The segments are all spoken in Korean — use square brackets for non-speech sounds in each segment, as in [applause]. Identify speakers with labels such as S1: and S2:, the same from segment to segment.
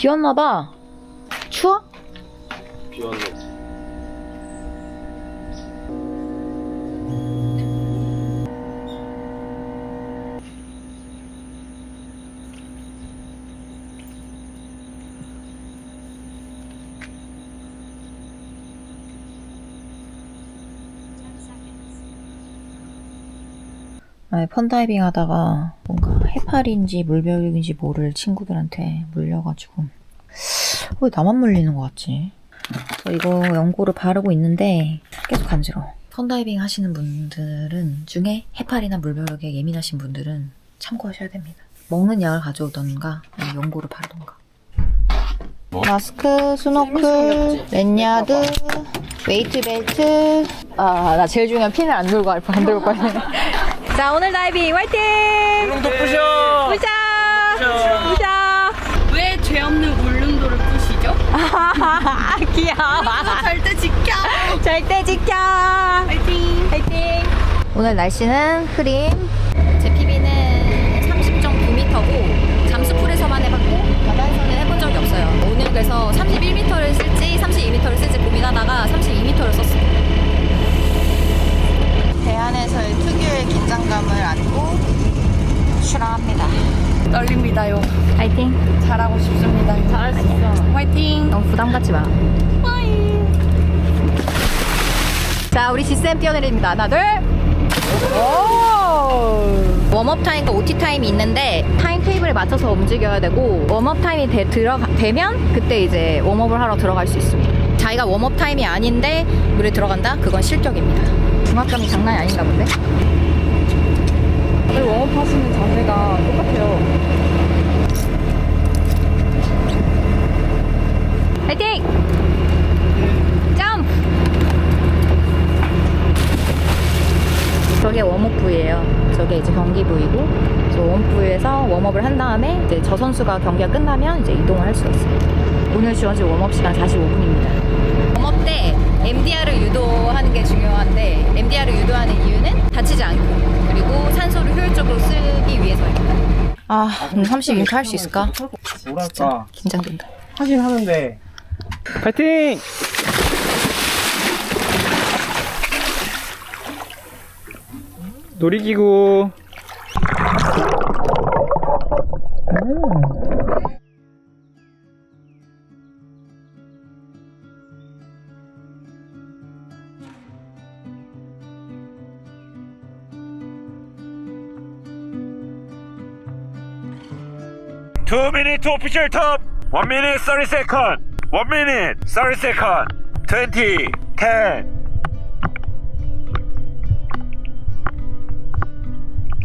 S1: 비 왔나 봐. 추워?
S2: 비왔네.
S1: 아니, 펀다이빙 하다가 뭔가 해파리인지 물별인지 모를 친구들한테 물려가지고 왜 나만 물리는 것 같지? 저 이거 연고를 바르고 있는데 계속 간지러워. 펀다이빙 하시는 분들은 중에 해파리나 물벼룩에 예민하신 분들은 참고하셔야 됩니다. 먹는 약을 가져오던가 연고를 바르던가. 마스크, 스노클, 랜야드, 웨이트 벨트. 아, 나 제일 중요한 핀을 안 들고 갈 뻔, 안 들고 가네. 자, 오늘 다이빙 화이팅!
S2: 울릉도 부셔!
S1: 부셔! 부셔!
S3: 왜 죄 없는 울릉도를 부시죠? [laughs]
S1: 아, 귀여워.
S3: 절대 지켜!
S1: 절대 지켜!
S3: 파이팅!
S1: 화이팅! 오늘 날씨는 흐림. 제 PB는 30.9m고 잠수풀에서만 해봤고 바다에서는 해본 적이 없어요. 오늘 그래서 31m를 쓸지 32m를 쓸지 고민하다가 32m를 썼어요. 갖지 마. 자, 우리 지쌤 뛰어내립니다. 하나, 둘. 오! 웜업 타임과 OT 타임이 있는데 타임 테이블에 맞춰서 움직여야 되고 웜업 타임이 되, 들어가, 되면 그때 이제 웜업을 하러 들어갈 수 있습니다. 자기가 웜업 타임이 아닌데 물에 들어간다? 그건 실격입니다. 중압감이 장난이 아닌가 본데?
S3: 웜업 하시는 자세가 똑같아요.
S1: 화이팅! 점프! 저게 웜업 부위예요. 저게 이제 경기 부위고, 저 웜업 부위에서 웜업을 한 다음에 이제 저 선수가 경기가 끝나면 이제 이동을 할 수가 있어요. 오늘 주어진 웜업 시간 45분입니다. 웜업 때 MDR을 유도하는 게 중요한데 MDR을 유도하는 이유는 다치지 않고 그리고 산소를 효율적으로 쓰기 위해서입니다. 아, 오늘 32m 할 수 있을까?
S2: 뭐랄까.
S1: 긴장된다.
S2: 하긴 하는데. 파이팅! 놀이기구
S4: 투 미니트 오피셜 탑! 원 미니트 30 세컨드! 1 minute, 30 seconds, 20, 10,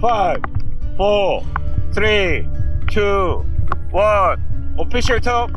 S4: 5, 4, 3, 2, 1.
S3: Official top.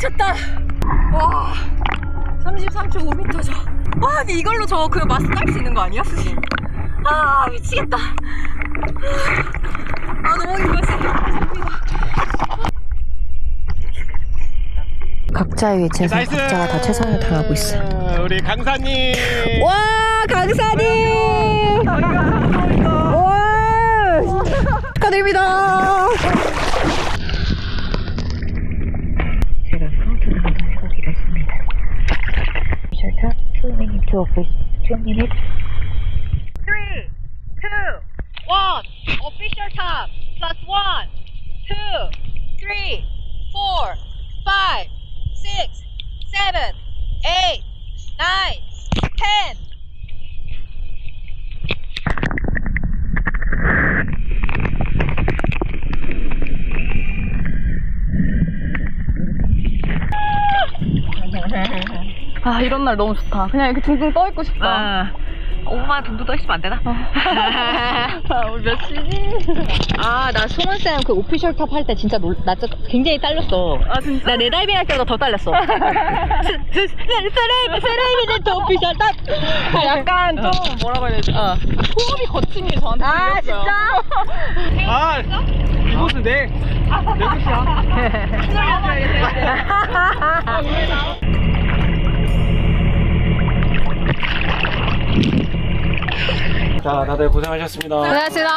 S3: 미쳤다! 와, 33.5m죠. 와, 근데 이걸로 저 그 마스 깔수 있는 거 아니야, 스시? 아, 미치겠다. 아, 너무 힘들었어.
S1: 각자의 위치에서 각자가 다 최선을 다하고 있어.
S2: 우리 강사님.
S1: 와 강사님 와 축하드립니다 still for two minutes. Three, two, one. Official time. Plus one, two, three, four, five, six, seven, eight, nine, ten. Ha ha ha.
S3: 아, 이런 날 너무 좋다. 그냥 이렇게 둥둥 떠 있고 싶다. 5분만에 돈더 있으면 안 되나? [laughs] 우리 몇 시지?
S1: 아, 나 송원쌤 그 오피셜 탑 할 때 진짜 놀, 나 진짜 굉장히 딸렸어.
S3: 아 진짜?
S1: 나 레다이빙 할 때보다 더 딸렸어. 쓰레기, 쓰레기는 더 오피셜 탑!
S3: 약간 좀 뭐라고 해야 되지?
S1: 어.
S3: 호흡이 거친 게 저한테
S1: 아,
S3: 들렸어요.
S1: 진짜?
S2: 아, 이곳은 내, 내 곳이야. [laughs] 자, 다들 고생하셨습니다.
S3: 고생하셨습니다.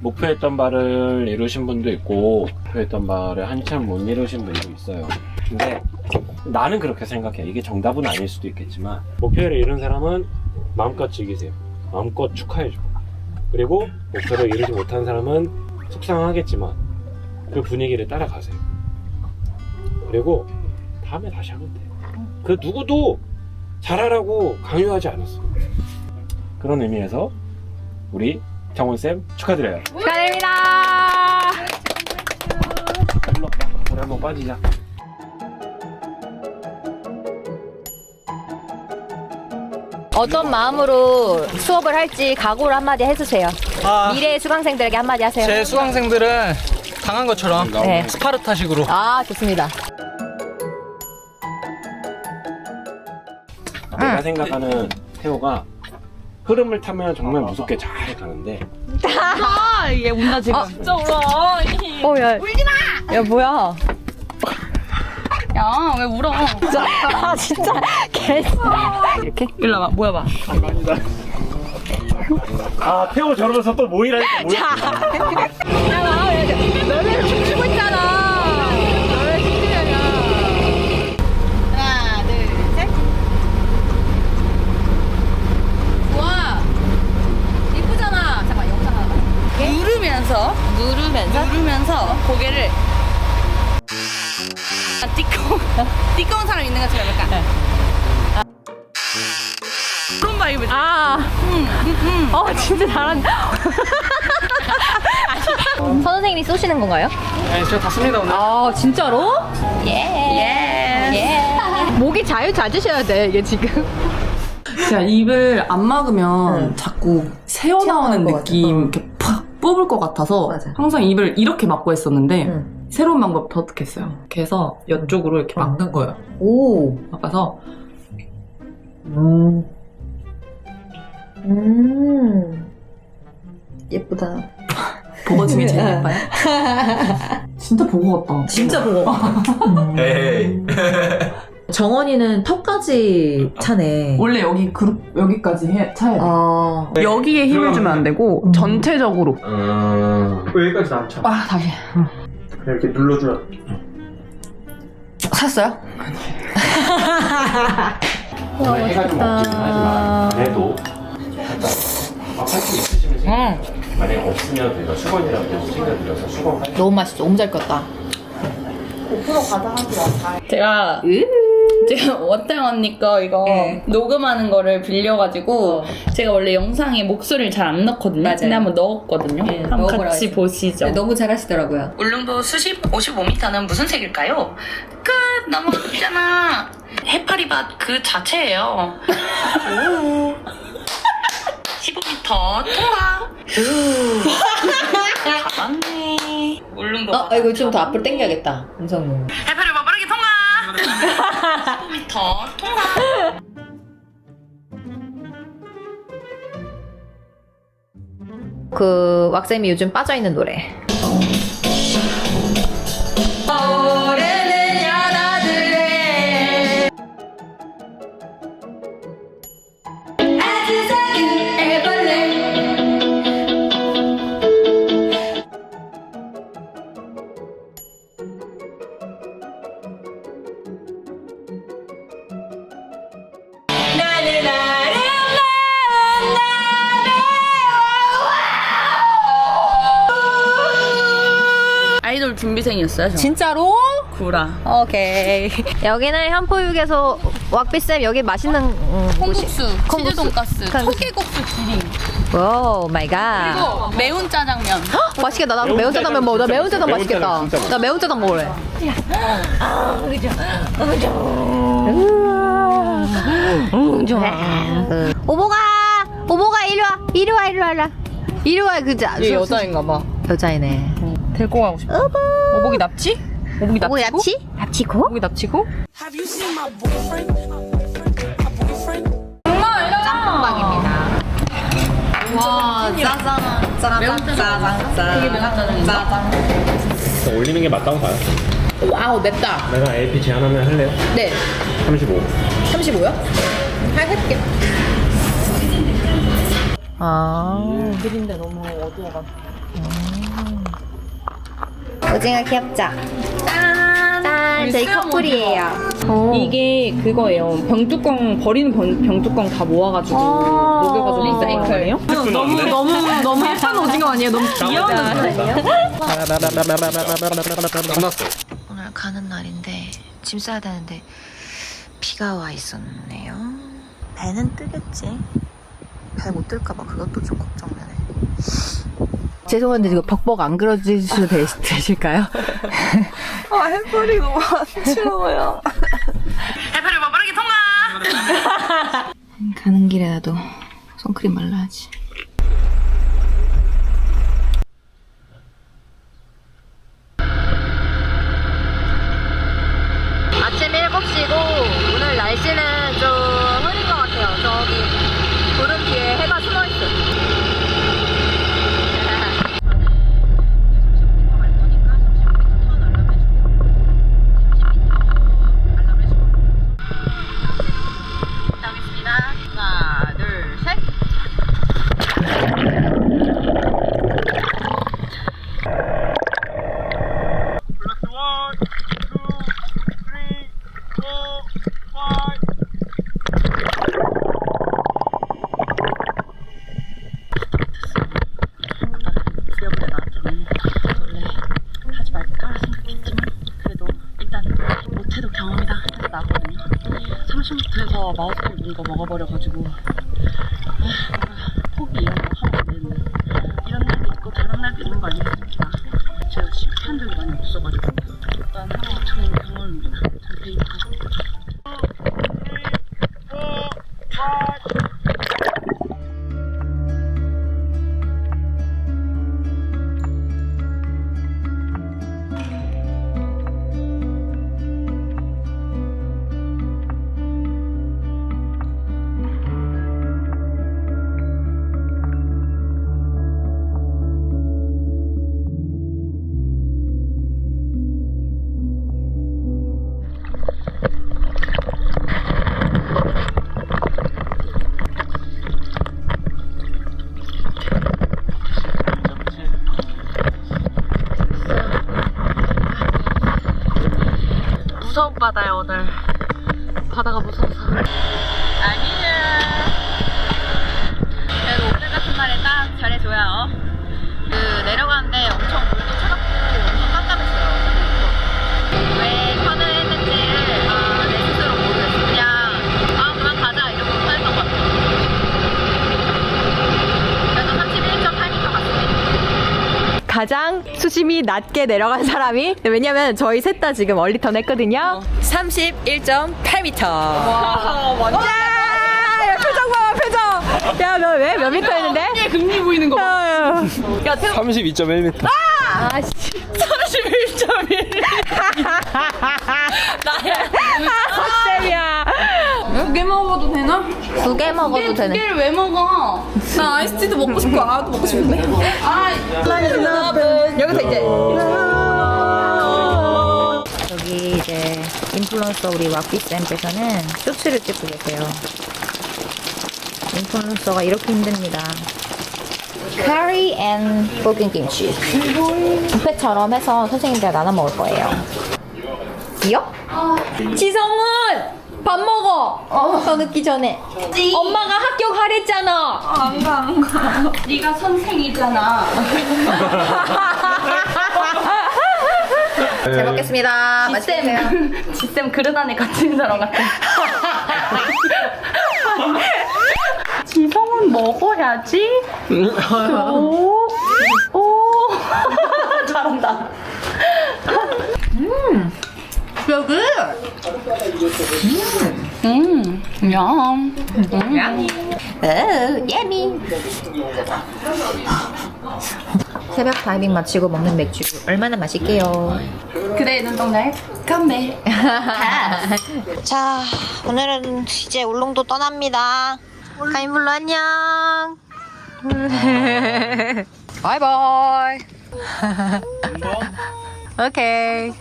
S5: 목표했던 바를 이루신 분도 있고 목표했던 바를 한참 못 이루신 분도 있어요. 근데 나는 그렇게 생각해. 이게 정답은 아닐 수도 있겠지만 목표를 이룬 사람은 마음껏 즐기세요. 마음껏 축하해줘. 그리고 목표를 이루지 못한 사람은 속상하겠지만 그 분위기를 따라가세요. 그리고 다음에 다시 하면 돼. 그 누구도 잘하라고 강요하지 않았어. 그런 의미에서 우리 정훈 쌤 축하드려요.
S3: 축하드립니다.
S5: 일로. 우리 한번 빠지자.
S1: 어떤 마음으로 수업을 할지 각오를 한마디 해주세요.
S2: 아,
S1: 미래의 수강생들에게 한마디 하세요.
S2: 제 수강생들은 당한 것처럼
S1: 네.
S2: 스파르타식으로
S1: 아, 좋습니다.
S5: 내가 생각하는 태호가 흐름을 타면 정말 무섭게 잘 가는데 [laughs]
S3: 아 얘 운다 지금. 진짜 울어. [laughs]
S1: 어, 야. 울지 마! 야, 뭐야.
S3: 야 왜 울어?
S1: 아, 진짜. 개. 이렇게?
S3: 일로 와봐 모여봐.
S5: 아 태호 저러면서 또 모이라니까 모여
S3: 야 나, 너네 춤추고 있잖아. 너네 춤추냐냐. 하나 둘 셋. 좋아. 이쁘잖아. 잠깐 영상 하나.
S6: 누르면서
S1: 누르면서?
S6: 누르면서 고개를 아, 띠꺼운 [laughs] 띠꺼운 사람 있는 것처럼 약간 그런 바이브
S1: 아. 어, 진짜 잘한다. [laughs] 선생님이 쏘시는 건가요?
S2: 네, 제가 다 씁니다 오늘.
S1: 아, 진짜로? 예. 예. 목이 자유 잦으셔야 돼, 이게 지금.
S7: 제가 입을 안 막으면 자꾸 새어나오는
S1: 것
S7: 느낌 이렇게 뽑을 것 같아서
S1: 맞아.
S7: 항상 입을 이렇게 막고 했었는데
S1: 응.
S7: 새로운 방법 터득했어요. 그래서 이쪽으로 이렇게 막는 거예요.
S1: 오.
S7: 막아서
S1: 음. 음. 예쁘다.
S7: 보고 중에 제일 예뻐요. [laughs] 진짜 보고 같다.
S1: 진짜 보고.
S5: 에이 [laughs]
S1: 정원이는 턱까지 차네.
S7: 원래 여기 그룹 여기까지 해, 차야 돼.
S1: 아.
S7: 여기에 힘을 주면 안 되고
S1: 음.
S7: 전체적으로.
S5: 음...
S2: 왜 여기까지 안 차?
S7: 아 다시.
S2: 그냥 이렇게 눌러줘야
S7: 샀어요?
S5: 오늘 해가 좀 하지만 그래도 아, 팔뚝 있으시면
S1: 응.
S5: 만약에 없으면 저희가 수건이라도 챙겨드려서 수건 팔
S1: 너무 맛있어. 너무 잘 껐다.
S6: 제가 제가 원탕 언니 거 이거
S1: 네.
S6: 녹음하는 거를 빌려가지고 제가 원래 영상에 목소리를 잘 안 넣거든요.
S1: 맞아요.
S6: 근데 한번 넣었거든요.
S1: 네,
S6: 한번
S1: 넣어보라
S6: 같이
S1: 했어요.
S6: 보시죠.
S1: 너무 잘하시더라고요.
S6: 울릉도 수심 55m는 무슨 색일까요? 끝! 너무 어렵잖아. 해파리밭 그 자체예요. 오. 15m 통과. [laughs] 잘았네. 울릉도.
S1: 어, 이거 좀 더 앞으로 당겨야겠다. 음성.
S6: 해파리밭 빠르게 통과. 15m 통과.
S1: 그 왁쌤이 요즘 빠져 있는 노래.
S6: 준비생이었어요, 저.
S1: 진짜로?
S6: 구라.
S1: 오케이. 여기는 현포육에서 왁비쌤 여기 맛있는 음,
S6: 콩국수,
S1: 콩국수.
S6: 치즈 돈가스,
S1: 콩국수.
S6: 토끼국수 기린,
S1: 오 마이 갓.
S6: 그리고 매운 짜장면.
S1: 맛있겠다. 나 매운 짜장면 먹어. 나 매운 짜장
S5: 매운
S1: 맛있겠다.
S5: 짜장 진짜
S1: 나 매운 짜장 먹을래.
S3: 응, 좋아. 오보가! 오보가 이리 와! 이리 와, 이리 와, 이리 와. 이리 와, 그자.
S7: 얘 여자인가 봐.
S3: 여자이네.
S7: 데리고 가고 싶어. 오복이 납치? 오복이 납치고?
S3: 납치? 납치고?
S7: 오복이 납치고?
S3: 짬뽕방입니다. 와, 짜장, 짜장, 짜장, 짜장, 짜장.
S5: 올리는 게 맞다고 봐요.
S7: 아우 맵다.
S5: 내가 AP 제안하면 할래요?
S7: 네.
S5: 35.
S7: 35요? 할 해볼게.
S3: 아.
S7: 그린데 너무 어두워가지고.
S3: 오징어 귀엽죠? 짠! 저희 커플이에요.
S6: 이게 그거예요. 병뚜껑 버리는 병, 병뚜껑 다 모아가지고 녹여가지고
S7: 리사이클.
S6: 거거든요.
S7: 너무 너무 너무 예쁜 오징어 아니에요? 너무 귀여운
S2: 끝났어.
S1: 오늘 가는 날인데 짐 싸야 되는데 비가 와 있었네요. 배는 뜨겠지. 배 못 뜰까봐 그것도 좀 걱정되네.
S3: 죄송한데 이거 벅벅 안 그려주셔도 되- 되실까요?
S7: 아 햄버리 너무 안쓰러워요. [laughs] [laughs]
S1: 가는 길에라도 선크림 발라야지.
S8: 무서운 바다야 오늘 바다가 무서워서 아니야 그래도 오늘 같은 날에 딱 잘해줘야 그 내려가는데 엄청 물도 차갑고 엄청 깜깜했어요 왜 턴을 했는지를 아, 내 스스로 모르겠어 그냥 아 그만 가자 이러고 턴했던 것 같아요 그래서 31.8m 갔습니다
S3: 가장 수심이 낮게 내려간 사람이 왜냐면 저희 셋 다 지금 얼리턴 했거든요. 31.8m. 와, 완전. 야, 표정 봐, 표정. 야, 너 왜 몇 미터 했는데? 어,
S7: 금리 보이는 거. 봐.
S2: 32.1m.
S3: 헛셈이야. [laughs]
S6: 두개 먹어도 되나?
S3: 두 개 먹어도
S6: 두
S3: 되네.
S6: 개를 왜 먹어?
S7: 나 아이스티도 먹고 싶고 아도 먹고 싶은데.
S6: 아,
S3: 여기서 이제.
S1: 여기 이제 인플루언서 우리 왁비쌤께서는 쇼츠를 찍고 계세요. 인플루언서가 이렇게 힘듭니다. 카리 앤 볶은 김치. 뷔페처럼 해서 선생님들 나눠 먹을 거예요. 기억? 지성은 밥 먹어. 어, 더 늦기 전에. 엄마가 학교 가랬잖아.
S6: 네가 선생이잖아. [laughs]
S1: 잘 먹겠습니다. 맛있게 드세요. [laughs]
S6: 지쌤 그릇 안에 갇힌 사람 같아. [laughs] 지성은 먹어야지. 오, 오, 잘한다.
S9: Good. Mm. Yum. Yummy. Oh, yummy.
S1: 새벽 다이빙 마치고 먹는 맥주 얼마나 맛있게요.
S9: 그대 눈동날 건배. [laughs]
S1: 자, 오늘은 이제 울릉도 떠납니다. 가인블루 안녕. [laughs] 바이바이. 오케이.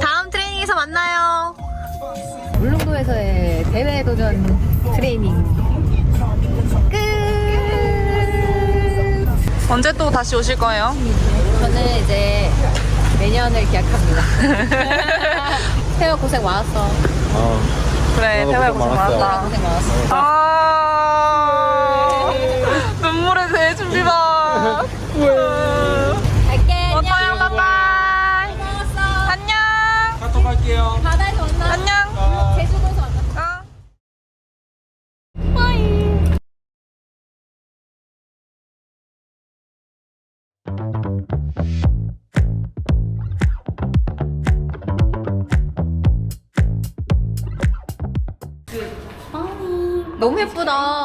S1: 다음 트레이닝에서 만나요. 울릉도에서의 대회 도전 트레이닝 끝.
S6: 언제 또 다시 오실 거예요?
S1: 저는 이제 내년을 기약합니다. [laughs] 태워 고생 많았어.
S6: 그래,
S3: 나도
S6: 태호야
S3: 고생
S6: 고생. 많았다.
S1: 고생 많았어.
S6: 아, 눈물의 새 준비 봐. [laughs]
S1: 예쁘다.